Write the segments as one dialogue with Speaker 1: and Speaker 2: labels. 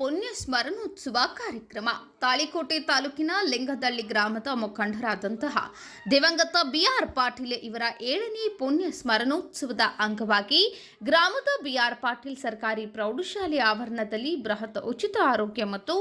Speaker 1: ಪುಣ್ಯ ಸ್ಮರಣೋತ್ಸವ ಕಾರ್ಯಕ್ರಮ. ತಾಳಿಕೋಟೆ ತಾಲೂಕಿನ ಲಿಂಗದಳ್ಳಿ ಗ್ರಾಮದ ಮುಖಂಡರಾದಂತಹ ದಿವಂಗತ ಬಿಆರ್ ಪಾಟೀಲ್ ಇವರ ಏಳನೇ ಪುಣ್ಯ ಸ್ಮರಣೋತ್ಸವದ ಅಂಗವಾಗಿ ಗ್ರಾಮದ ಬಿಆರ್ ಪಾಟೀಲ್ ಸರ್ಕಾರಿ ಪ್ರೌಢಶಾಲೆ ಆವರಣದಲ್ಲಿ ಬೃಹತ್ ಉಚಿತ ಆರೋಗ್ಯ ಮತ್ತು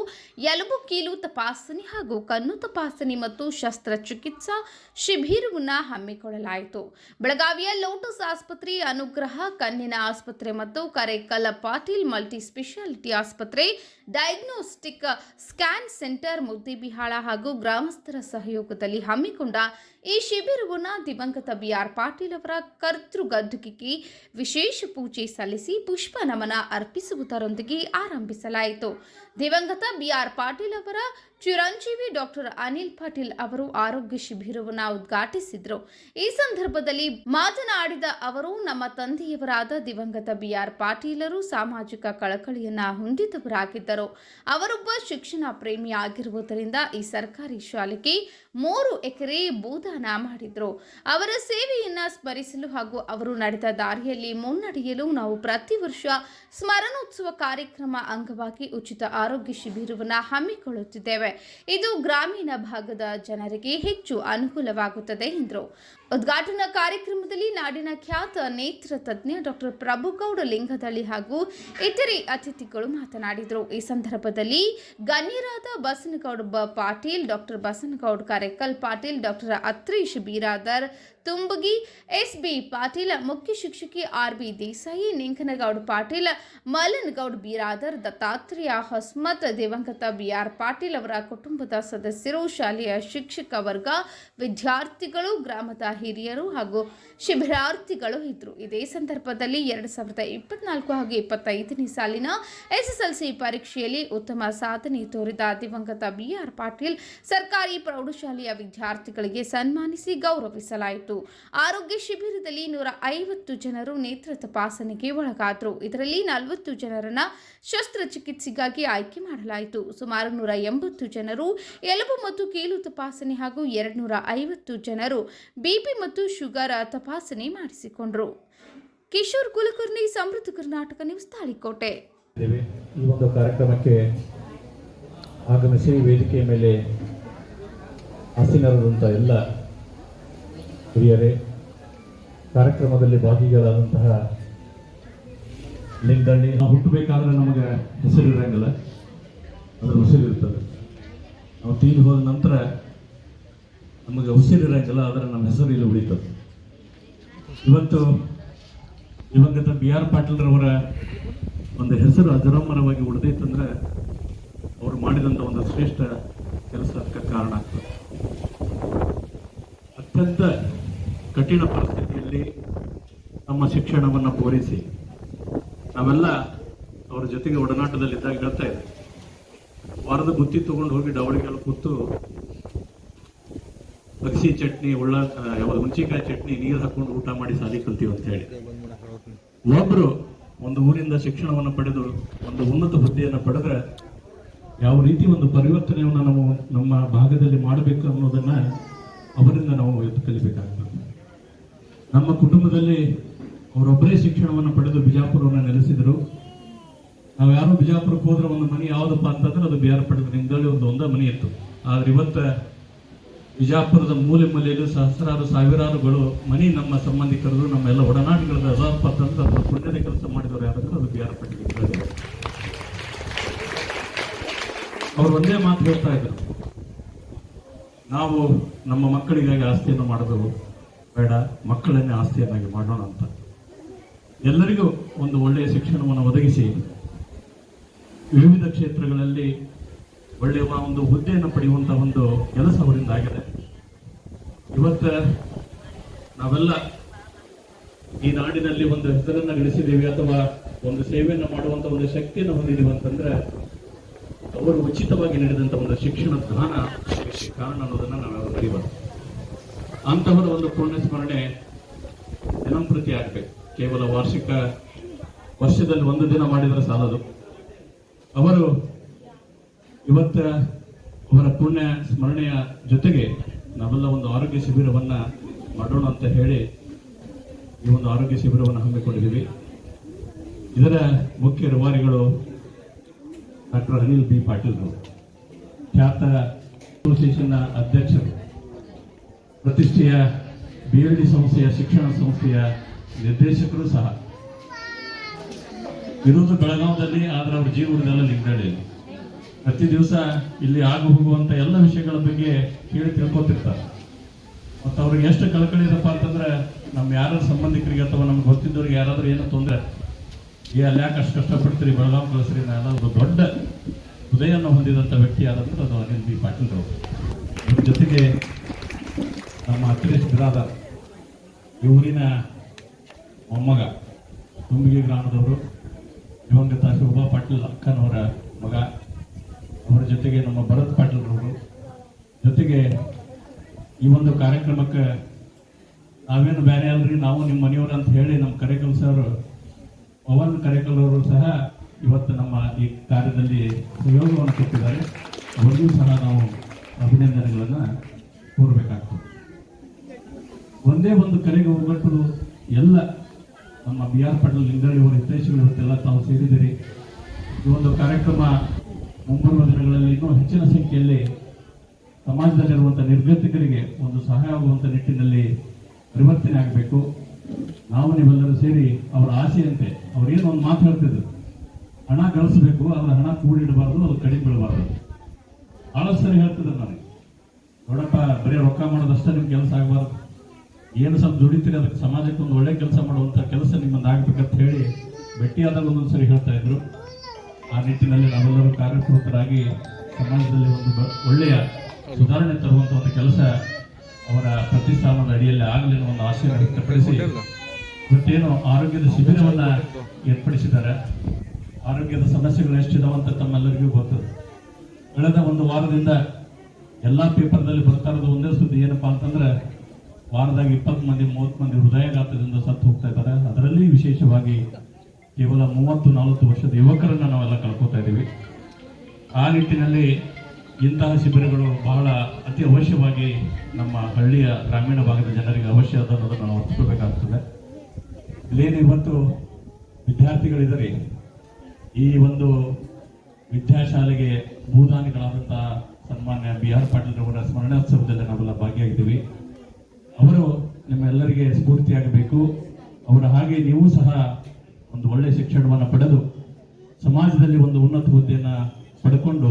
Speaker 1: ಎಲುಬು ಕೀಲು ತಪಾಸಣೆ ಹಾಗೂ ಕಣ್ಣು ತಪಾಸಣೆ ಮತ್ತು ಶಸ್ತ್ರಚಿಕಿತ್ಸಾ ಶಿಬಿರವನ್ನು ಹಮ್ಮಿಕೊಳ್ಳಲಾಯಿತು. ಬೆಳಗಾವಿಯ ಲೋಟಸ್ ಆಸ್ಪತ್ರೆ, ಅನುಗ್ರಹ, ಕಣ್ಣಿನ ಆಸ್ಪತ್ರೆ ಮತ್ತು ಕರೇಕಲ್ ಪಾಟೀಲ್ ಮಲ್ಟಿ ಸ್ಪೆಷಾಲಿಟಿ ಆಸ್ಪತ್ರೆ ಡಯಾಗ್ನೋಸ್ಟಿಕ್ ಸ್ಕ್ಯಾನ್ ಸೆಂಟರ್ ಮುದ್ದಿಬಿಹಾಳ ಹಾಗೂ ಗ್ರಾಮಸ್ಥರ ಸಹಯೋಗದಲ್ಲಿ ಹಮ್ಮಿಕೊಂಡ ಈ ಶಿಬಿರವನ್ನು ದಿವಂಗತ ಬಿ ಆರ್ ಪಾಟೀಲ್ ಅವರ ಕರ್ತೃಗದ್ದುಗೆಗೆ ವಿಶೇಷ ಪೂಜೆ ಸಲ್ಲಿಸಿ ಪುಷ್ಪ ನಮನ ಅರ್ಪಿಸುವುದರೊಂದಿಗೆ ಆರಂಭಿಸಲಾಯಿತು. ದಿವಂಗತ ಬಿ ಆರ್ ಪಾಟೀಲ್ ಅವರ ಚಿರಂಜೀವಿ ಡಾಕ್ಟರ್ ಅನಿಲ್ ಪಾಟೀಲ್ ಅವರು ಆರೋಗ್ಯ ಶಿಬಿರವನ್ನು ಉದ್ಘಾಟಿಸಿದರು. ಈ ಸಂದರ್ಭದಲ್ಲಿ ಮಾತನಾಡಿದ ಅವರು, ನಮ್ಮ ತಂದೆಯವರಾದ ದಿವಂಗತ ಬಿ ಆರ್ ಪಾಟೀಲರು ಸಾಮಾಜಿಕ ಕಳಕಳಿಯನ್ನ ಹೊಂದಿದವರಾಗಿದ್ದರು. ಅವರೊಬ್ಬ ಶಿಕ್ಷಣ ಪ್ರೇಮಿ ಆಗಿರುವುದರಿಂದ ಈ ಸರ್ಕಾರಿ ಶಾಲೆಗೆ ಮೂರು ಎಕರೆ ಭೂದಾನ ಮಾಡಿದ್ರು. ಅವರ ಸೇವೆಯನ್ನು ಸ್ಮರಿಸಲು ಹಾಗೂ ಅವರು ನಡೆದ ದಾರಿಯಲ್ಲಿ ಮುನ್ನಡೆಯಲು ನಾವು ಪ್ರತಿ ವರ್ಷ ಸ್ಮರಣೋತ್ಸವ ಕಾರ್ಯಕ್ರಮ ಅಂಗವಾಗಿ ಉಚಿತ ಆರೋಗ್ಯ ಶಿಬಿರವನ್ನು ಹಮ್ಮಿಕೊಳ್ಳುತ್ತಿದ್ದೇವೆ. ಇದು ಗ್ರಾಮೀಣ ಭಾಗದ ಜನರಿಗೆ ಹೆಚ್ಚು ಅನುಕೂಲವಾಗುತ್ತದೆ ಎಂದರು. ಉದ್ಘಾಟನಾ ಕಾರ್ಯಕ್ರಮದಲ್ಲಿ ನಾಡಿನ ಖ್ಯಾತ ನೇತ್ರ ತಜ್ಞ ಡಾಕ್ಟರ್ ಪ್ರಭುಗೌಡ ಲಿಂಗದಳ್ಳಿ ಹಾಗೂ ಇತರೆ ಅತಿಥಿಗಳು ಮಾತನಾಡಿದರು. ಈ ಸಂದರ್ಭದಲ್ಲಿ ಗಣ್ಯರಾದ ಬಸನಗೌಡ ಬ Patil, doctor Basanagouda Karekal Patil, doctor Atrish Biradar, Tumbagi S B Patil, ಮುಖ್ಯ ಶಿಕ್ಷಕಿ ಆರ್ ಬಿ ದೇಸಾಯಿ ನಿಂಕನಗೌಡ ಪಾಟೀಲ್ ಮಲನಗೌಡ್ ಬೀರಾದರ್, ದತ್ತಾತ್ರೇಯ ಹೊಸ್ಮತ್, ದಿವಂಗತ ಬಿಆರ್ ಪಾಟೀಲ್ ಅವರ ಕುಟುಂಬದ ಸದಸ್ಯರು, ಶಾಲೆಯ ಶಿಕ್ಷಕ ವರ್ಗ, ವಿದ್ಯಾರ್ಥಿಗಳು, ಗ್ರಾಮದ ಹಿರಿಯರು ಹಾಗೂ ಶಿಬಿರಾರ್ಥಿಗಳು ಇದ್ದರು ಇದೇ ಸಂದರ್ಭದಲ್ಲಿ ಎರಡು ಸಾವಿರದ ಇಪ್ಪತ್ನಾಲ್ಕು ಹಾಗೂ ಇಪ್ಪತ್ತೈದನೇ ಸಾಲಿನ ಎಸ್ಎಸ್ಎಲ್ಸಿ ಪರೀಕ್ಷೆಯಲ್ಲಿ ಉತ್ತಮ ಸಾಧನೆ ತೋರಿದ ದಿವಂಗತ ಬಿ ಆರ್ ಪಾಟೀಲ್ ಸರ್ಕಾರಿ ಪ್ರೌಢಶಾಲೆಯ ವಿದ್ಯಾರ್ಥಿಗಳಿಗೆ ಸನ್ಮಾನಿಸಿ ಗೌರವಿಸಲಾಯಿತು. ಆರೋಗ್ಯ ಶಿಬಿರದಲ್ಲಿ ನೂರ ಐವತ್ತು ಜನರು ನೇತ್ರ ತಪಾಸಣೆಗೆ ಒಳಗಾದರು. ಇದರಲ್ಲಿ ನಲವತ್ತು ಜನರನ್ನ ಶಸ್ತ್ರಚಿಕಿತ್ಸೆಗಾಗಿ ಆಯ್ಕೆ ಮಾಡಲಾಯಿತು. ಸುಮಾರು ನೂರ ಎಂಬತ್ತು ಜನರು ಎಲುಬು ಮತ್ತು ಕೀಲು ತಪಾಸಣೆ ಹಾಗೂ ಎರಡುನೂರ ಐವತ್ತು ಜನರು ಬಿಪಿ ಮತ್ತು ಶುಗರ್ ತಪಾಸಣೆ ಮಾಡಿಸಿಕೊಂಡರು. ಕಿಶೋರ್ ಕುಲಕರ್ಣಿ ಸಮೃದ್ಧ ಕರ್ನಾಟಕ ನ್ಯೂಸ್ ತಾಳಿಕೋಟೆ.
Speaker 2: ಈ ಒಂದು ಕಾರ್ಯಕ್ರಮಕ್ಕೆ ಆಗಮಿಸಿ ವೇದಿಕೆಯ ಮೇಲೆ ಆಸೀನರಾದಂಥ ಎಲ್ಲ ಹಿರಿಯರೇ ಕಾರ್ಯಕ್ರಮದಲ್ಲಿ ಭಾಗಿಗಳಾದಂತಹ ಲಿಂಗದಳ್ಳಿ ನಾವು ಹುಟ್ಟಬೇಕಾದ್ರೆ ನಮಗೆ ಹೆಸರು ಇರಂಗಿಲ್ಲ ಅದ್ರ ಇರ್ತದೆ ನಾವು ತೀರಿ ಹೋದ ನಂತರ ನಮಗೆ ಉಸಿರಿರಂಗಿಲ್ಲ ಆದರೆ ನಮ್ಮ ಹೆಸರು ಇಲ್ಲಿ ಉಳಿತು. ಇವತ್ತು ದಿವಂಗತ ಬಿ ಆರ್ ಪಾಟೀಲ್ರವರ ಒಂದು ಹೆಸರು ಅಜರಾಮರವಾಗಿ ಉಳಿದೈತಂದ್ರೆ ಅವರು ಮಾಡಿದಂಥ ಒಂದು ಶ್ರೇಷ್ಠ ಕೆಲಸಕ್ಕೆ ಕಾರಣ ಆಗ್ತದೆ. ಅತ್ಯಂತ ಕಠಿಣ ಪರಿಸ್ಥಿತಿಯಲ್ಲಿ ನಮ್ಮ ಶಿಕ್ಷಣವನ್ನು ಪೂರೈಸಿ ನಾವೆಲ್ಲ ಅವರ ಜೊತೆಗೆ ಒಡನಾಟದಲ್ಲಿದ್ದಾಗ ಹೇಳ್ತಾ ಇದೆ ವಾರದ ಬುತ್ತಿ ತಗೊಂಡು ಹೋಗಿ ಡವಳಿಗೆಲ್ಲ ಕೂತು ಅಗಸಿ ಚಟ್ನಿ, ಉಳ್ಳ ಯಾವ್ದು ಹುಣಸಿಕಾಯಿ ಚಟ್ನಿ, ನೀರು ಹಾಕೊಂಡು ಊಟ ಮಾಡಿ ಸಾಲಿ ಕಲ್ತೀವಿ ಅಂತ ಹೇಳಿ. ಒಬ್ರು ಒಂದು ಊರಿಂದ ಶಿಕ್ಷಣವನ್ನು ಪಡೆದು ಒಂದು ಉನ್ನತ ಹುದ್ದೆಯನ್ನು ಪಡೆದ್ರೆ ಯಾವ ರೀತಿ ಒಂದು ಪರಿವರ್ತನೆಯನ್ನು ನಾವು ನಮ್ಮ ಭಾಗದಲ್ಲಿ ಮಾಡಬೇಕು ಅನ್ನೋದನ್ನ ಅವರಿಂದ ನಾವು ಕಲಿಬೇಕಾಗ್ತದೆ. ನಮ್ಮ ಕುಟುಂಬದಲ್ಲಿ ಅವರೊಬ್ಬರೇ ಶಿಕ್ಷಣವನ್ನು ಪಡೆದು ಬಿಜಾಪುರವನ್ನು ನೆಲೆಸಿದರು. ನಾವು ಯಾರು ಬಿಜಾಪುರಕ್ಕೆ ಹೋದ್ರೆ ಒಂದು ಮನೆ ಯಾವುದಪ್ಪ ಅಂತಂದ್ರೆ ಅದು ಬಿಹಾರ ಪಡೆದ ನಿಂದಲೇ ಒಂದು ಒಂದೇ ಮನೆ ಇತ್ತು. ಆದ್ರೆ ಇವತ್ತ ಬಿಜಾಪುರದ ಮೂಲೆ ಮೂಲೆಯಲ್ಲೂ ಸಹಸ್ರಾರು ಸಾವಿರಾರುಗಳು ಮನಿ ನಮ್ಮ ಸಂಬಂಧಿಕರು ನಮ್ಮ ಎಲ್ಲ ಒಡನಾಡಿಗಳದ ಅದಪ್ಪ ಅಂತಂದ್ರೆ ಅದು ಪುಣ್ಯದ ಕೆಲಸ ಮಾಡಿದವರು ಯಾರಾದ್ರೂ ಅದು ಬಿಆರ್ ಪಟ್ಟಿಗೆ ಅವರು ಒಂದೇ ಮಾತು ಹೇಳ್ತಾ ಇದ್ರು. ನಾವು ನಮ್ಮ ಮಕ್ಕಳಿಗಾಗಿ ಆಸ್ತಿಯನ್ನು ಮಾಡೋದು ಬೇಡ, ಮಕ್ಕಳನ್ನೇ ಆಸ್ತಿಯನ್ನಾಗಿ ಮಾಡೋಣ ಅಂತ. ಎಲ್ಲರಿಗೂ ಒಂದು ಒಳ್ಳೆಯ ಶಿಕ್ಷಣವನ್ನು ಒದಗಿಸಿ, ವಿವಿಧ ಕ್ಷೇತ್ರಗಳಲ್ಲಿ ಒಳ್ಳೆಯ ಒಂದು ಹುದ್ದೆಯನ್ನು ಪಡೆಯುವಂತಹ ಒಂದು ಕೆಲಸ ಅವರಿಂದ ಆಗಿದೆ. ಇವತ್ತ ನಾವೆಲ್ಲ ಈ ನಾಡಿನಲ್ಲಿ ಒಂದು ಹೆಸರನ್ನ ಗಳಿಸಿದ್ದೀವಿ ಅಥವಾ ಒಂದು ಸೇವೆಯನ್ನು ಮಾಡುವಂತ ಒಂದು ಶಕ್ತಿಯನ್ನು ಹೊಂದಿದ್ದೀವಿ ಅಂತಂದ್ರೆ, ಅವರು ಉಚಿತವಾಗಿ ನೀಡಿದಂತ ಒಂದು ಶಿಕ್ಷಣ ದಾನ ಕಾರಣ ಅನ್ನೋದನ್ನ ನಾವೆಲ್ಲ ಮರಿಬಾರ್ದು ಅಂತಹವರ ಒಂದು ಪುಣ್ಯ ಸ್ಮರಣೆ ದಿನಂಪ್ರತಿ ಆಗ್ಬೇಕು. ಕೇವಲ ವಾರ್ಷಿಕ ವರ್ಷದಲ್ಲಿ ಒಂದು ದಿನ ಮಾಡಿದ್ರೆ ಸಾಲದು. ಅವರು ಇವತ್ತ ಅವರ ಪುಣ್ಯ ಸ್ಮರಣೆಯ ಜೊತೆಗೆ ನಾವೆಲ್ಲ ಒಂದು ಆರೋಗ್ಯ ಶಿಬಿರವನ್ನ ಮಾಡೋಣ ಅಂತ ಹೇಳಿ ಈ ಒಂದು ಆರೋಗ್ಯ ಶಿಬಿರವನ್ನು ಹಮ್ಮಿಕೊಂಡಿದ್ದೀವಿ. ಇದರ ಮುಖ್ಯ ರೂವಾರಿಗಳು ಡಾಕ್ಟರ್ ಅನಿಲ್ ಬಿ ಪಾಟೀಲ್ ಅವರು ಖ್ಯಾತ ಅಸೋಸಿಯೇಷನ್ನ ಅಧ್ಯಕ್ಷರು. ಪ್ರತಿಷ್ಠೆಯ ಬಿ ಎಲ್ ಡಿ ಸಂಸ್ಥೆಯ ಶಿಕ್ಷಣ ಸಂಸ್ಥೆಯ ನಿರ್ದೇಶಕರು ಸಹ. ಇರೋದು ಬೆಳಗಾವದಲ್ಲಿ, ಆದರೆ ಅವ್ರ ಜೀವನದಲ್ಲ ಲಿಂಗದಳ್ಳಿಯಲ್ಲಿ ಪ್ರತಿ ದಿವಸ ಇಲ್ಲಿ ಆಗು ಹೋಗುವಂತ ಎಲ್ಲ ವಿಷಯಗಳ ಬಗ್ಗೆ ಕೇಳಿ ತಿಳ್ಕೊತಿರ್ತಾರೆ. ಮತ್ತು ಅವ್ರಿಗೆ ಎಷ್ಟು ಕಳಕಳಿ ಇದಪ್ಪ ಅಂತಂದ್ರೆ ನಮ್ಮ ಯಾರ ಸಂಬಂಧಿಕರಿಗೆ ಅಥವಾ ನಮ್ಗೆ ಗೊತ್ತಿದ್ದವ್ರಿಗೆ ಯಾರಾದ್ರೂ ಏನೋ ತೊಂದರೆ ಏ, ಅಲ್ಲಿ ಯಾಕೆ ಅಷ್ಟು ಕಷ್ಟಪಡ್ತೀರಿ? ಬೆಳಗಾವ್ ಕಳಿಸ್ರಿ ಎಲ್ಲ ಒಂದು ದೊಡ್ಡ ಹೃದಯವನ್ನು ಹೊಂದಿದಂಥ ವ್ಯಕ್ತಿ ಯಾರಂದ್ರೆ ಅದು ಅನಿಲ್ ಬಿ. ಪಾಟೀಲ್ ಅವರು ಇವ್ರ ಜೊತೆಗೆ ನಮ್ಮ ಅಖಿಲೇಶ್ ಬಿರಾದರ್ ಇವರಿನ ಮೊಮ್ಮಗ, ತುಂಬಿಗೆ ಗ್ರಾಮದವರು ದಿವಂಗತ ಶೋಭಾ ಪಾಟೀಲ್ ಅಕ್ಕನವರ ಮಗ. ಅವರ ಜೊತೆಗೆ ನಮ್ಮ ಭರತ್ ಪಾಟೀಲ್ ಅವರು ಜೊತೆಗೆ ಈ ಒಂದು ಕಾರ್ಯಕ್ರಮಕ್ಕೆ ನಾವೇನು ಬೇರೆ ಅಲ್ರಿ, ನಾವು ನಿಮ್ಮ ಮನೆಯವರು ಅಂತ ಹೇಳಿ ನಮ್ಮ ಕರೇಕಲ್ ಸರ್, ಪವನ್ ಕರೇಕಲ್ ಸಹ ಇವತ್ತು ನಮ್ಮ ಈ ಕಾರ್ಯದಲ್ಲಿ ಸಹಯೋಗವನ್ನು ಕೊಟ್ಟಿದ್ದಾರೆ. ಅವರಿಗೂ ಸಹ ನಾವು ಅಭಿನಂದನೆಗಳನ್ನು ಕೋರಬೇಕಾಗ್ತದೆ. ಒಂದೇ ಒಂದು ಕರೆಗೆ ಹೋಗ್ಬಿಟ್ಟು ಎಲ್ಲ ನಮ್ಮ ಬಿ ಆರ್ ಪಾಟೀಲ್ ಲಿಂಗಳ್ಳಿ ಅವರ, ಹಿತೈಷಿಗಳು ಇವತ್ತೆಲ್ಲ ತಾವು ಸೇರಿದ್ದೀರಿ. ಈ ಒಂದು ಕಾರ್ಯಕ್ರಮ ಮುಂಬರುವ ದಿನಗಳಲ್ಲಿ ಇನ್ನೂ ಹೆಚ್ಚಿನ ಸಂಖ್ಯೆಯಲ್ಲಿ ಸಮಾಜದಲ್ಲಿರುವಂಥ ನಿರ್ಗತಿಕರಿಗೆ ಒಂದು ಸಹಾಯ ಆಗುವಂಥ ನಿಟ್ಟಿನಲ್ಲಿ ಪರಿವರ್ತನೆ ಆಗಬೇಕು. ನಾವು ನೀವೆಲ್ಲರೂ ಸೇರಿ ಅವರ ಆಸೆಯಂತೆ ಅವ್ರೇನು ಒಂದು ಮಾತು ಹೇಳ್ತಿದ್ರು. ಹಣ ಗಳಿಸಬೇಕು, ಆದ್ರೆ ಹಣ ಕೂಡಿಡಬಾರ್ದು, ಅದು ಕಡಿಮೆ ಬೀಳಬಾರ್ದು. ಸರಿ ಹೇಳ್ತಿದ್ರು ನನಗೆ ನೋಡಪ್ಪ, ಬರೀ ರೊಕ್ಕ ಮಾಡೋದಷ್ಟೇ ನಿಮ್ಗೆ ಕೆಲಸ ಆಗಬಾರ್ದು. ಏನು ಸ್ವಲ್ಪ ದುಡಿತೀರಿ, ಅದಕ್ಕೆ ಸಮಾಜಕ್ಕೆ ಒಂದು ಒಳ್ಳೆ ಕೆಲಸ ಮಾಡುವಂತ ಕೆಲಸ ನಿಮ್ಮೊಂದು ಆಗ್ಬೇಕಂತ ಹೇಳಿ, ಭೇಟಿಯಾದಾಗ ಒಂದೊಂದು ಸರಿ ಹೇಳ್ತಾ ಇದ್ರು. ಆ ನಿಟ್ಟಿನಲ್ಲಿ ನಾವೆಲ್ಲರೂ ಕಾರ್ಯಪ್ರವೃತ್ತರಾಗಿ ಸಮಾಜದಲ್ಲಿ ಒಂದು ಒಳ್ಳೆಯ ಸುಧಾರಣೆ ತರುವಂತ ಒಂದು ಕೆಲಸ ಅವರ ಪ್ರತಿಷ್ಠಾನದ ಅಡಿಯಲ್ಲಿ ಆಗಲಿ ಅನ್ನೋ ಒಂದು ಆಶಯ ವ್ಯಕ್ತಪಡಿಸಿ ಮತ್ತೇನು ಆರೋಗ್ಯದ ಶಿಬಿರವನ್ನ ಏರ್ಪಡಿಸಿದ್ದಾರೆ. ಆರೋಗ್ಯದ ಸಮಸ್ಯೆಗಳು ಎಷ್ಟಿದಾವೆ ಅಂತ ತಮ್ಮೆಲ್ಲರಿಗೂ ಗೊತ್ತು. ಕಳೆದ ಒಂದು ವಾರದಿಂದ ಎಲ್ಲಾ ಪೇಪರ್ನಲ್ಲಿ ಬರ್ತಾ ಇರೋದು ಒಂದೇ ಸುದ್ದಿ ಏನಪ್ಪಾ ಅಂತಂದ್ರೆ ವಾರದಾಗ ಇಪ್ಪತ್ತು ಮಂದಿ, ಮೂವತ್ತು ಮಂದಿ ಹೃದಯಾಘಾತದಿಂದ ಸತ್ತು ಹೋಗ್ತಾ ಇದ್ದಾರೆ. ಅದರಲ್ಲಿ ವಿಶೇಷವಾಗಿ ಕೇವಲ ಮೂವತ್ತು, ನಲವತ್ತು ವರ್ಷದ ಯುವಕರನ್ನು ನಾವೆಲ್ಲ ಕಳ್ಕೊತಾ ಇದ್ದೀವಿ. ಆ ನಿಟ್ಟಿನಲ್ಲಿ ಇಂತಹ ಶಿಬಿರಗಳು ಬಹಳ ಅತಿ ಅವಶ್ಯವಾಗಿ ನಮ್ಮ ಹಳ್ಳಿಯ ಗ್ರಾಮೀಣ ಭಾಗದ ಜನರಿಗೆ ಅವಶ್ಯ ಅದ ಅನ್ನೋದನ್ನು ನಾವು ಒಪ್ಪಿಸಬೇಕಾಗ್ತದೆ ಇಲ್ಲೇನು ಇವತ್ತು ವಿದ್ಯಾರ್ಥಿಗಳಿದ್ದರೆ ಈ ಒಂದು ವಿದ್ಯಾಶಾಲೆಗೆ ಭೂದಾನಿಗಳಾದಂತಹ ಸನ್ಮಾನ್ಯ ಬಿ ಆರ್ ಪಾಟೀಲ್ ಅವರ ಸ್ಮರಣೋತ್ಸವದಲ್ಲಿ ನಾವೆಲ್ಲ ಭಾಗಿಯಾಗಿದ್ದೀವಿ. ಅವರು ನಿಮ್ಮೆಲ್ಲರಿಗೆ ಸ್ಫೂರ್ತಿಯಾಗಬೇಕು. ಅವರ ಹಾಗೆ ನೀವು ಸಹ ಒಂದು ಒಳ್ಳೆ ಶಿಕ್ಷಣವನ್ನು ಪಡೆದು ಸಮಾಜದಲ್ಲಿ ಒಂದು ಉನ್ನತ ಹುದ್ದೆಯನ್ನು ಪಡ್ಕೊಂಡು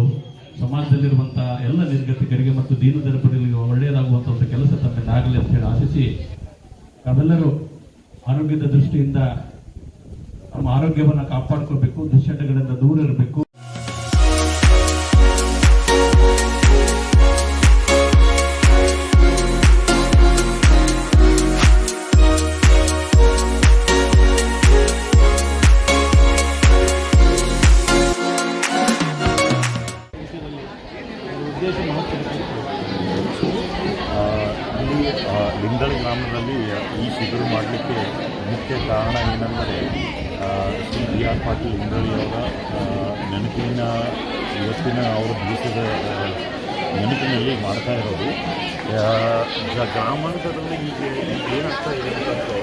Speaker 2: ಸಮಾಜದಲ್ಲಿರುವಂತಹ ಎಲ್ಲ ನಿರ್ಗತಿಕರಿಗೆ ಮತ್ತು ದೀನದಲಿತರಿಗೆ ಒಳ್ಳೆಯದಾಗುವಂತ ಒಂದು ಕೆಲಸ ತಮ್ಮಿಂದ ಆಗಲಿ ಅಂತ ಹೇಳಿ ಆಶಿಸಿ ತಾವೆಲ್ಲರೂ ಆರೋಗ್ಯದ ದೃಷ್ಟಿಯಿಂದ ನಮ್ಮ ಆರೋಗ್ಯವನ್ನು ಕಾಪಾಡ್ಕೋಬೇಕು, ದುಶ್ಚಟಗಳಿಂದ ದೂರ ಇರಬೇಕು.
Speaker 3: ಜ- ಗ್ರಾಮಾಂತರದಲ್ಲಿ ಈಗ ಈಗ ಏನಾಗ್ತಾ ಇದೆ ಅಂತಂದರೆ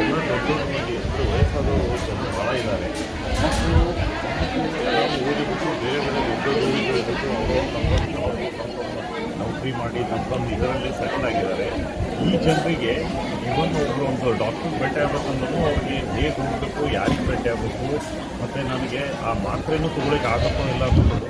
Speaker 3: ಎಲ್ಲ ದೊಡ್ಡ ಎಷ್ಟು ವಯಸ್ಸಾದವರು ಜನ ಭಾಳ ಇದ್ದಾರೆ. ಓದಿಬಿಟ್ಟು ಬೇರೆ ಬೇರೆ ದೊಡ್ಡ ಅವರು ತಮ್ಮ ನೌಕರಿ ಮಾಡಿ ತಮ್ಮ ಇದರಲ್ಲಿ ಸೆಟಲ್ ಆಗಿದ್ದಾರೆ. ಈ ಜನರಿಗೆ ಇವನ್ ಒಬ್ಬರು ಒಂದು ಡಾಕ್ಟರ್ ಭೇಟಿ ಆಗ್ಬೇಕಂದ್ರೂ ಅವ್ರಿಗೆ ಹೇಗೆ ಹೋಗಬೇಕು ಯಾರಿಗೆ ಭೇಟಿ ಆಗಬೇಕು, ಮತ್ತು ನನಗೆ ಆ ಮಾತ್ರೆನೂ ತೊಗೊಳಕ್ಕೆ ಆಗತ್ತೋ ಇಲ್ಲ ಅನ್ನೋದು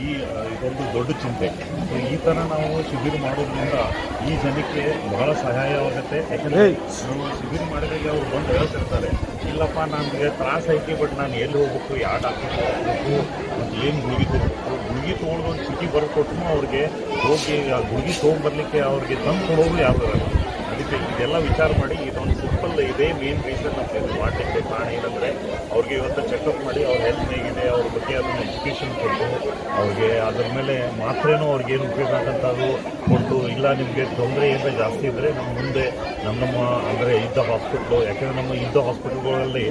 Speaker 3: ಈ ಇದೊಂದು ದೊಡ್ಡ ಚಿಂತೆ. ಸೊ ಈ ಥರ ನಾವು ಶಿಬಿರ ಮಾಡೋದ್ರಿಂದ ಈ ಜನಕ್ಕೆ ಬಹಳ ಸಹಾಯವಾಗುತ್ತೆ ಯಾಕಂದರೆ ನಾವು ಶಿಬಿರ ಮಾಡಿದಾಗ ಅವ್ರು ಬಂದು ಹೇಳ್ತಿರ್ತಾರೆ ಇಲ್ಲಪ್ಪ ನನಗೆ ತ್ರಾಸ ಐತಿ ಬಟ್ ನಾನು ಎಲ್ಲಿ ಹೋಗ್ಬೇಕು ಯಾವ ಡಾಕ್ಟರ್ ಹೋಗ್ಬೇಕು ಮತ್ತು ಏನು ಗುಳಿಗೆ ತೊಗೋಬೇಕು ಗುಳಿಗೆ ತೊಗೊಂಡು ಒಂದು ಚೀಟಿ ಬರ್ಕೊಟ್ರು ಅವ್ರಿಗೆ ಹೋಗಿ ಆ ಗುಳಿಗೆ ತೊಗೊಂಡ್ಬರ್ಲಿಕ್ಕೆ ಅವ್ರಿಗೆ ತಂದು ಕೊಡೋರು ಯಾರು ಇರಲ್ಲ. ಅದಕ್ಕೆ ಇದೆಲ್ಲ ವಿಚಾರ ಮಾಡಿ ಸಿಂಪಲ್ ಇದೇ ಮೇನ್ ರೀಸನ್ ಅಂತ ಇದು ಮಾಡಲಿಕ್ಕೆ ಕಾರಣ ಏನಂದರೆ, ಅವ್ರಿಗೆ ಇವತ್ತು ಚೆಕಪ್ ಮಾಡಿ ಅವ್ರ ಹೆಲ್ತ್ ಹೇಗಿದೆ, ಅವ್ರ ಬಗ್ಗೆ ಅದನ್ನ ಎಜುಕೇಷನ್ ಕೊಟ್ಟು, ಅವ್ರಿಗೆ ಅದ್ರ ಮೇಲೆ ಮಾತ್ರೇನೂ ಅವ್ರಿಗೆ ಏನು ಆಗಂಥದ್ದು ಕೊಟ್ಟು, ಇಲ್ಲ ನಿಮಗೆ ತೊಂದರೆ ಏನಾರ ಜಾಸ್ತಿ ಇದ್ದರೆ ನಮ್ಮ ಮುಂದೆ ನಮ್ಮ ನಮ್ಮ ಅಂದರೆ ಇದ್ದ ಹಾಸ್ಪಿಟ್ಲು ಯಾಕೆಂದರೆ ನಮ್ಮ ಇದ್ದ ಹಾಸ್ಪಿಟ್ಲ್ಗಳಲ್ಲಿ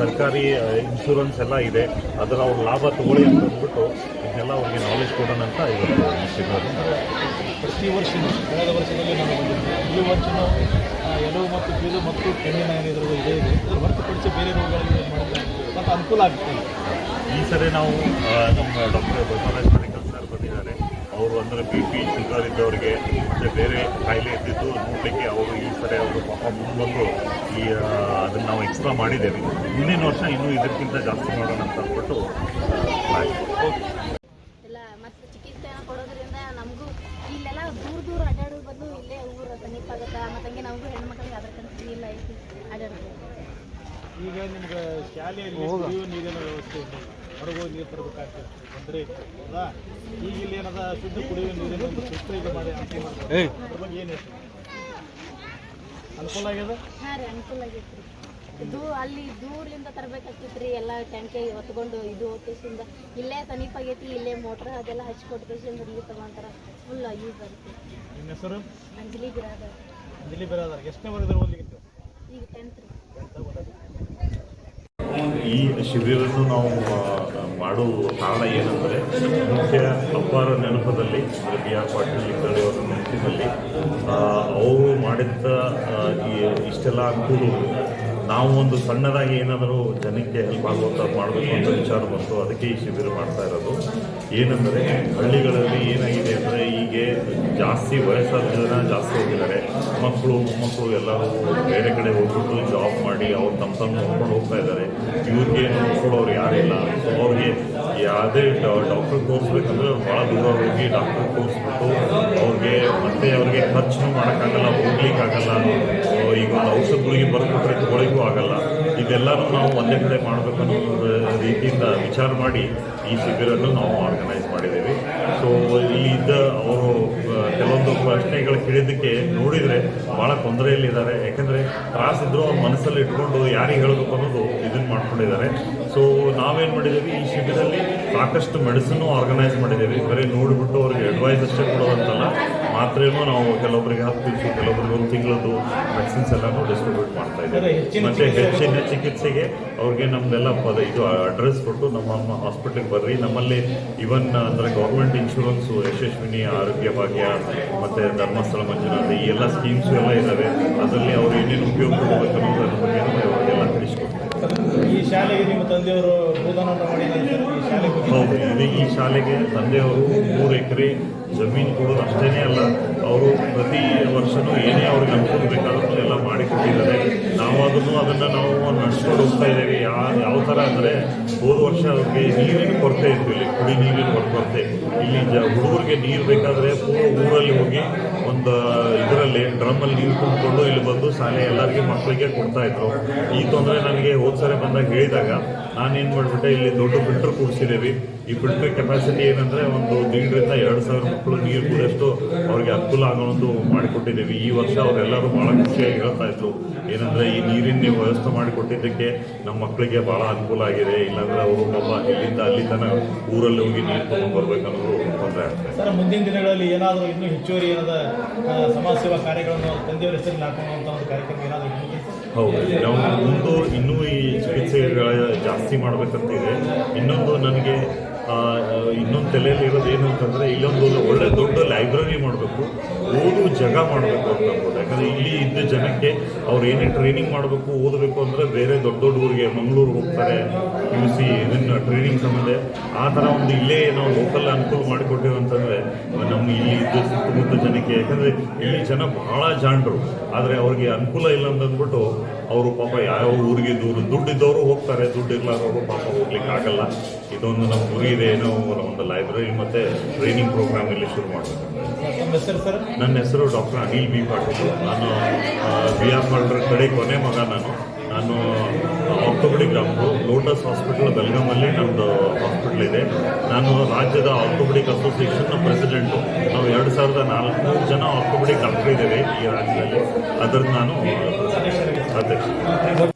Speaker 3: ಸರ್ಕಾರಿ ಇನ್ಶೂರೆನ್ಸ್ ಎಲ್ಲ ಇದೆ. ಅದರ ಅವ್ರ ಲಾಭ ತಗೊಳ್ಳಿ ಅಂತ ಅಂದ್ಬಿಟ್ಟು ಇದನ್ನೆಲ್ಲ ಅವ್ರಿಗೆ ನಾಲೆಜ್ ಕೊಡೋಣ ಅಂತ ಇವತ್ತು
Speaker 4: ಪ್ರತಿ ವರ್ಷ ಕಳೆದ ವರ್ಷದಲ್ಲಿ ನಾವು ಈ ವರ್ಷನೂ ಆ, ಮತ್ತು ಮತ್ತು ಕೆಮ್ಮಿನ ಏನಿದ್ರು ಇದೇ. ಇದೆ ಅದನ್ನು ಹೊರತುಪಡಿಸಿ ಬೇರೆ ರೋಗಗಳಿಗೆ ಮಾಡಿದ್ರೆ ಸ್ವಲ್ಪ ಅನುಕೂಲ ಆಗುತ್ತೆ.
Speaker 3: ಈ ಸರಿ ನಾವು ನಮ್ಮ ಡಾಕ್ಟರ್ ಬಸವರಾಜ್ ಮೆಡಿಕಲ್ ಸರ್ ಬಂದಿದ್ದಾರೆ. ಅವರು ಅಂದರೆ ಬಿ ಪಿ ಶುಗರ್ ಇದ್ದವರಿಗೆ ಮತ್ತು ಬೇರೆ ಕಾಯಿಲೆ ಇದ್ದಿದ್ದು ನೋಡಲಿಕ್ಕೆ ಅವರು ಈ ಸರಿ ಅವರು ಪಾಪ ಮುಂದೆ ಈ ಅದನ್ನು ನಾವು ಎಕ್ಸ್ಟ್ರಾ ಮಾಡಿದ್ದೇವೆ. ಮುಂದಿನ ವರ್ಷ ಇನ್ನೂ ಇದಕ್ಕಿಂತ ಜಾಸ್ತಿ ಮಾಡೋಣ ಅಂತ ಅಂದ್ಬಿಟ್ಟು
Speaker 4: ಈಗ ನಿಮ್ಗೆ ಶಾಲೆಯಲ್ಲಿ ಕುಡಿಯುವ ನೀರಿನ ವ್ಯವಸ್ಥೆ ಇದೆ ಹೊರಗೆ ಹೋಗಿ ನೀರು ತರಬೇಕಾಗ್ತದೆ. ತೊಂದರೆ ಇತ್ತು ಹೌದಾ? ಈಗ ಇಲ್ಲಿ ಏನದ ಶುದ್ಧ ಕುಡಿಯುವ ನೀರಿನ ಒಂದು ಫಿಲ್ಟರ್ ಮಾಡಿ ಅನುಕೂಲ ಮಾಡ್ತಾರೆ ಅದ್ರ ಬಗ್ಗೆ ಏನು ಹೇಳ್ತೀವಿ ಅನುಕೂಲ ಆಗ್ಯದ?
Speaker 5: ಹಾಂ ರೀ ಅನುಕೂಲ ಆಗೈತೆ ಇದು ಅಲ್ಲಿ ದೂರದಿಂದ ತರಬೇಕಾಗ್ತೈತೆ ರೀ ಎಲ್ಲ ಟ್ಯಾಂಕಿ ಹೊತ್ಕೊಂಡು ಇದು ಹೊತ್ತಿಸಿಂದ ಇಲ್ಲೇ ಸಮೀಪ ಆಗೈತಿ ಇಲ್ಲೇ ಮೋಟ್ರ್ ಅದೆಲ್ಲ ಕೇಸಿಂದ ಇಲ್ಲಿ ತಗೊಂತಾರ. ಫುಲ್ ಯೂಸ್ ಆಗುತ್ತೆ
Speaker 4: ನಿಮ್ಮ ಹೆಸರು?
Speaker 5: ಅಂಜಲಿ ಬಿರಾದ
Speaker 4: ಅಂಜಲಿ ಬಿರಾದರ್. ಎಷ್ಟನೇ ವರ್ಗದಲ್ಲಿ ಓದ್ಲಿಕ್ಕೆ
Speaker 5: ಈಗ ಟೆಂತ್ ರೀ.
Speaker 3: ಈ ಶಿಬಿರವನ್ನು ನಾವು ಮಾಡುವ ಕಾರಣ ಏನಂದರೆ, ಮುಖ್ಯ ಅಪ್ಪಾರ ನೆನಪದಲ್ಲಿ, ಅಂದರೆ ಬಿ ಆರ್ ಪಾಟೀಲ್ ಇದ್ದಳ್ಳಿ ಅವರ ನೆನಪಿನಲ್ಲಿ ಅವರು ಮಾಡಿದ್ದ ಈ, ಇಷ್ಟೆಲ್ಲ ಅನುಕೂಲ ನಾವು ಒಂದು ಸಣ್ಣದಾಗಿ ಏನಾದರೂ ಜನಕ್ಕೆ ಹೆಲ್ಪ್ ಆಗುವಂಥ ಮಾಡಬೇಕು ಅಂತ ವಿಚಾರ ಬಂತು, ಅದಕ್ಕೆ ಈ ಶಿಬಿರ ಮಾಡ್ತಾ ಇರೋದು. ಏನಂದರೆ, ಹಳ್ಳಿಗಳಲ್ಲಿ ಏನಾಗಿದೆ ಅಂದರೆ ಈಗ ಜಾಸ್ತಿ ವಯಸ್ಸಾದ ಜನ ಜಾಸ್ತಿ ಹೋಗಿದ್ದಾರೆ. ಮಕ್ಕಳು, ಮೊಮ್ಮಕ್ಕಳು ಎಲ್ಲರೂ ಬೇರೆ ಕಡೆ ಹೋಗ್ಬಿಟ್ಟು ಜಾಬ್ ಮಾಡಿ, ಅವ್ರು ತಮ್ಮ ತಮ್ಮ ನೋಡ್ಕೊಂಡು ಹೋಗ್ತಾ ಇದ್ದಾರೆ. ಇವ್ರಿಗೆ ನೋಡ್ಕೊಳ್ಳೋರು ಯಾರಿಲ್ಲ. ಅವ್ರಿಗೆ ಯಾವುದೇ ಡಾಕ್ಟರ್ ತೋರಿಸ್ಬೇಕಂದ್ರೆ ಭಾಳ ದೂರ ಹೋಗಿ ಡಾಕ್ಟರ್ ತೋರಿಸ್ಬಿಟ್ಟು ಅವ್ರಿಗೆ ಮತ್ತೆ ಅವ್ರಿಗೆ ಖರ್ಚು ಮಾಡೋಕ್ಕಾಗಲ್ಲ, ಹೋಗ್ಲಿಕ್ಕಾಗಲ್ಲ. ಈಗ ಒಂದು ಔಷಧಗಳಿಗೆ ಬರ್ಕೊಟ್ರೆ ತಗೊಳ್ಳಿಕ್ಕೂ ಆಗಲ್ಲ. ಇದೆಲ್ಲನೂ ನಾವು ಒಂದೇ ಕಡೆ ಮಾಡಬೇಕು ಅನ್ನೋ ರೀತಿಯಿಂದ ವಿಚಾರ ಮಾಡಿ ಈ ಶಿಬಿರನ್ನು ನಾವು ಆರ್ಗನೈಸ್ ಮಾಡಿದ್ದೀವಿ. ಸೊ ಇಲ್ಲಿ ಇದ್ದ ಪ್ರಶ್ನೆಗಳು ಕೇಳಿದ್ದಕ್ಕೆ ನೋಡಿದರೆ ಭಾಳ ತೊಂದರೆಯಲ್ಲಿದ್ದಾರೆ. ಯಾಕಂದರೆ ತ್ರಾಸಿದ್ರು ಅವ್ರ ಮನಸ್ಸಲ್ಲಿ ಇಟ್ಕೊಂಡು ಯಾರಿಗೆ ಹೇಳಬೇಕು ಅನ್ನೋದು ಇದನ್ನು ಮಾಡ್ಕೊಂಡಿದ್ದಾರೆ. ಸೊ ನಾವೇನು ಮಾಡಿದ್ದೀವಿ? ಈ ಶಿಬಿರದಲ್ಲಿ ಸಾಕಷ್ಟು ಮೆಡಿಸನ್ನು ಆರ್ಗನೈಸ್ ಮಾಡಿದ್ದೀವಿ. ಬರೀ ನೋಡಿಬಿಟ್ಟು ಅವ್ರಿಗೆ ಅಡ್ವೈಸ್ ಅಷ್ಟೇ ಕೊಡೋದಂತಲ್ಲ. ಮಾತ್ರೇನೂ ನಾವು ಕೆಲವೊಬ್ಬರಿಗೆ ಹತ್ತು ದಿವಸ ಕೆಲವೊಬ್ಬರಿಗೆ ಒಂದು ತಿಂಗಳದ್ದು ಮೆಡಿಸಿನ್ಸ್ ಎಲ್ಲನೂ ಡಿಸ್ಟ್ರಿಬ್ಯೂಟ್ ಮಾಡ್ತಾ
Speaker 4: ಇದ್ದಾರೆ.
Speaker 3: ಮತ್ತೆ ಹೆಚ್ಚಿನ ಚಿಕಿತ್ಸೆಗೆ ಅವ್ರಿಗೆ ನಮ್ಮದೆಲ್ಲ ಪದ ಇದು ಅಡ್ರೆಸ್ ಕೊಟ್ಟು ನಮ್ಮ ಹಾಸ್ಪಿಟ್ಲಿಗೆ ಬರ್ರಿ. ನಮ್ಮಲ್ಲಿ ಇವನ್ ಅಂದರೆ ಗೌರ್ಮೆಂಟ್ ಇನ್ಶೂರೆನ್ಸು ಯಶಸ್ವಿನಿ ಆರೋಗ್ಯ ಭಾಗ್ಯ ಮತ್ತು ಧರ್ಮಸ್ಥಳ ಮಂಜುನಾಥ ಈ ಎಲ್ಲ ಸ್ಕೀಮ್ಸು ಎಲ್ಲ ಇದ್ದಾವೆ ಅದರಲ್ಲಿ ಅವ್ರು ಏನೇನು ಉಪಯೋಗ ಕೊಡಬೇಕು ಅನ್ನೋದ್ರ ಬಗ್ಗೆ ಎಲ್ಲ ತಿಳಿಸ್ಕೊಡ್ತಾರೆ.
Speaker 4: ಈ ಶಾಲೆಗೆ ನಿಮ್ಮ ತಂದೆಯವರು ಭೂದಾನ ಮಾಡಿದ್ದಾರೆ. ಈ ಶಾಲೆ ಬಗ್ಗೆ
Speaker 3: ಹೌದು ಈ ಶಾಲೆಗೆ ತಂದೆಯವರು ಮೂರು ಎಕರೆ ಜಮೀನು ಕೊಡೋದು ಅಷ್ಟೇ ಅಲ್ಲ, ಅವರು ಪ್ರತಿ ವರ್ಷನೂ ಏನೇ ಅವ್ರಿಗೆ ಅನುಕೂಲ ಬೇಕಾದ್ರೂ ಎಲ್ಲ ಮಾಡಿಕೊಟ್ಟಿದ್ದಾರೆ ನಾವು ಅದನ್ನು ಅದನ್ನು ನಾವು ನಡೆಸ್ಕೊಂಡು ಹೋಗ್ತಾ ಇದ್ದೇವೆ. ಯಾವ ಯಾವ ಥರ ಅಂದರೆ, ಹೋದ ವರ್ಷ ಅವ್ರಿಗೆ ನೀರಿನ ಕೊರತೆ ಇತ್ತು. ಇಲ್ಲಿ ಕುಡಿ ನೀರಿನ ಕೊರತೆ. ಇಲ್ಲಿ ಜ, ಹುಡುಗರಿಗೆ ನೀರು ಬೇಕಾದರೆ ಪೂರ್ವ ಊರಲ್ಲಿ ಹೋಗಿ ಒಂದು ಇದರಲ್ಲಿ ಡ್ರಮ್ಮಲ್ಲಿ ನೀರು ತುಂಬಿಕೊಂಡು ಇಲ್ಲಿ ಬಂದು ಶಾಲೆ ಎಲ್ಲರಿಗೆ ಮಕ್ಕಳಿಗೆ ಕೊಡ್ತಾ ಇದ್ರು. ಈ ತೊಂದರೆ ನನಗೆ ಹೋದ್ಸರೆ ಬಂದಾಗ ಹೇಳಿದಾಗ, ನಾನೇನು ಮಾಡಿಬಿಟ್ಟೆ, ಇಲ್ಲಿ ದೊಡ್ಡ ಫಿಲ್ಟರ್ ಕೂಡಿಸಿದ್ದೀವಿ ಈ ಫಿಲ್ಟರ್ ಕೆಪಾಸಿಟಿ ಏನಂದರೆ ಒಂದು ದೀಡರಿಂದ ಎರಡು ಸಾವಿರ ಮಕ್ಕಳು ನೀರು ಕುಡಿಯೋಷ್ಟು ಅವ್ರಿಗೆ ಅನುಕೂಲ ಆಗೋದು ಮಾಡಿಕೊಟ್ಟಿದ್ದೀವಿ. ಈ ವರ್ಷ ಅವರೆಲ್ಲರೂ ಭಾಳ ಖುಷಿಯಾಗಿ ಹೇಳ್ತಾ ಇದ್ರು. ಏನಂದರೆ ಈ ನೀರಿನ ನೀವು ವ್ಯವಸ್ಥೆ ಮಾಡಿಕೊಟ್ಟಿದ್ದಕ್ಕೆ ನಮ್ಮ ಮಕ್ಕಳಿಗೆ ಭಾಳ ಅನುಕೂಲ ಆಗಿದೆ. ಇಲ್ಲಾಂದ್ರೆ ಅವರು ಪಾಪ ಇಲ್ಲಿಂದ ಅಲ್ಲಿ ತನಕ ಊರಲ್ಲಿ ಹೋಗಿ ನೀರು ತೊಗೊಂಡು ಬರ್ಬೇಕನ್ನೋದು ಆಗ್ತದೆ
Speaker 4: ಸರ್ ಮುಂದಿನ ದಿನಗಳಲ್ಲಿ ಏನಾದರೂ ಇನ್ನೂ ಹೆಚ್ಚುವರಿ ಏನಾದ ಸಮಾಜ ಸೇವಾ ಕಾರ್ಯಗಳನ್ನು ತಂದೆಯವರ ಹೆಸರಲ್ಲಿ ಹಾಕುವಂಥ ಒಂದು ಕಾರ್ಯಕ್ರಮ ಏನಾದರೂ ಇದೆ?
Speaker 3: ಹೌದು ನಾವು ಮುಂದೆ ಇನ್ನೂ ಈ ಚಿಕಿತ್ಸೆಗಳ ಜಾಸ್ತಿ ಮಾಡಬೇಕಂತಿದೆ ಇನ್ನೊಂದು ನನಗೆ ಇನ್ನೊಂದು ತಲೆಯಲ್ಲಿ ಇರೋದು ಏನು ಅಂತಂದರೆ ಇಲ್ಲೊಂದು ಒಳ್ಳೆ ದೊಡ್ಡ ಲೈಬ್ರರಿ ಮಾಡಬೇಕು. ಓದು ಜಗ ಮಾಡಬೇಕು ಅಂತ ಅನ್ಬೋದು. ಯಾಕಂದರೆ ಇಲ್ಲಿ ಇದ್ದ ಜನಕ್ಕೆ ಅವ್ರು ಏನೇ ಟ್ರೈನಿಂಗ್ ಮಾಡಬೇಕು ಓದಬೇಕು ಅಂದರೆ ಬೇರೆ ದೊಡ್ಡ ದೊಡ್ಡ ಊರಿಗೆ ಮಂಗಳೂರು ಹೋಗ್ತಾರೆ ಯು ಸಿ ಇದನ್ನು ಟ್ರೈನಿಂಗ್ ಸಂಬಂಧ. ಆ ಥರ ಒಂದು ಇಲ್ಲೇ ನಾವು ಲೋಕಲ್ ಅನುಕೂಲ ಮಾಡಿಕೊಟ್ಟೇವೆ ಅಂತಂದರೆ ನಮ್ಮ ಇಲ್ಲಿ ಇದ್ದ ಸುತ್ತಮುತ್ತ ಜನಕ್ಕೆ ಯಾಕಂದರೆ ಇಲ್ಲಿ ಜನ ಭಾಳ ಜಾಣರು. ಆದರೆ ಅವ್ರಿಗೆ ಅನುಕೂಲ ಇಲ್ಲ ಅಂತಂದ್ಬಿಟ್ಟು ಅವರು ಪಾಪ ಯಾವ ಊರಿಗೆ ದೂರ ದುಡ್ಡಿದ್ದವರು ಹೋಗ್ತಾರೆ. ದುಡ್ಡು ಇರ್ಲಾರವರು ಪಾಪ ಹೋಗ್ಲಿಕ್ಕೆ ಆಗಲ್ಲ. ಇದೊಂದು ನಮ್ಮ ಗುರಿ ಇದೆ ಏನೋ ಒಂದು ಲೈಬ್ರರಿ ಮತ್ತು ಟ್ರೈನಿಂಗ್ ಪ್ರೋಗ್ರಾಮ್ ಇಲ್ಲಿ ಶುರು ಮಾಡಬೇಕು.
Speaker 4: ಸರ್, ಹೆಸರು ಸರ್?
Speaker 3: ನನ್ನ ಹೆಸರು ಡಾಕ್ಟರ್ ಅನಿಲ್ ಬಿ ಪಾಟೀಲ್. ನಾನು ಬಿ ಆರ್ ಪಾಟೀಲ್ ಕಡೆ ಕೊನೆ ಮಗ ನಾನು. ನಾನು ಆರ್ಥೋಪೆಡಿಕ್ ಡಾಕ್ಟ್ರು ಲೋಟಸ್ ಹಾಸ್ಪಿಟಲ್, ಬೆಲ್ಗಾಮಲ್ಲಿ ನಮ್ಮದು ಹಾಸ್ಪಿಟಲ್ ಇದೆ. ನಾನು ರಾಜ್ಯದ ಆರ್ಥೋಪೆಡಿಕ್ ಅಸೋಸಿಯೇಷನ್ನ ಪ್ರೆಸಿಡೆಂಟು. ನಾವು ಎರಡು ಸಾವಿರದ ನಾಲ್ಕುನೂರು ಜನ ಆರ್ಥೋಪೆಡಿಕ್ ಡಾಕ್ಟ್ರ್ ಇದ್ದೇವೆ ಈ ರಾಜ್ಯದಲ್ಲಿ. ಅದರದ್ದು ನಾನು ಅಧ್ಯಕ್ಷ.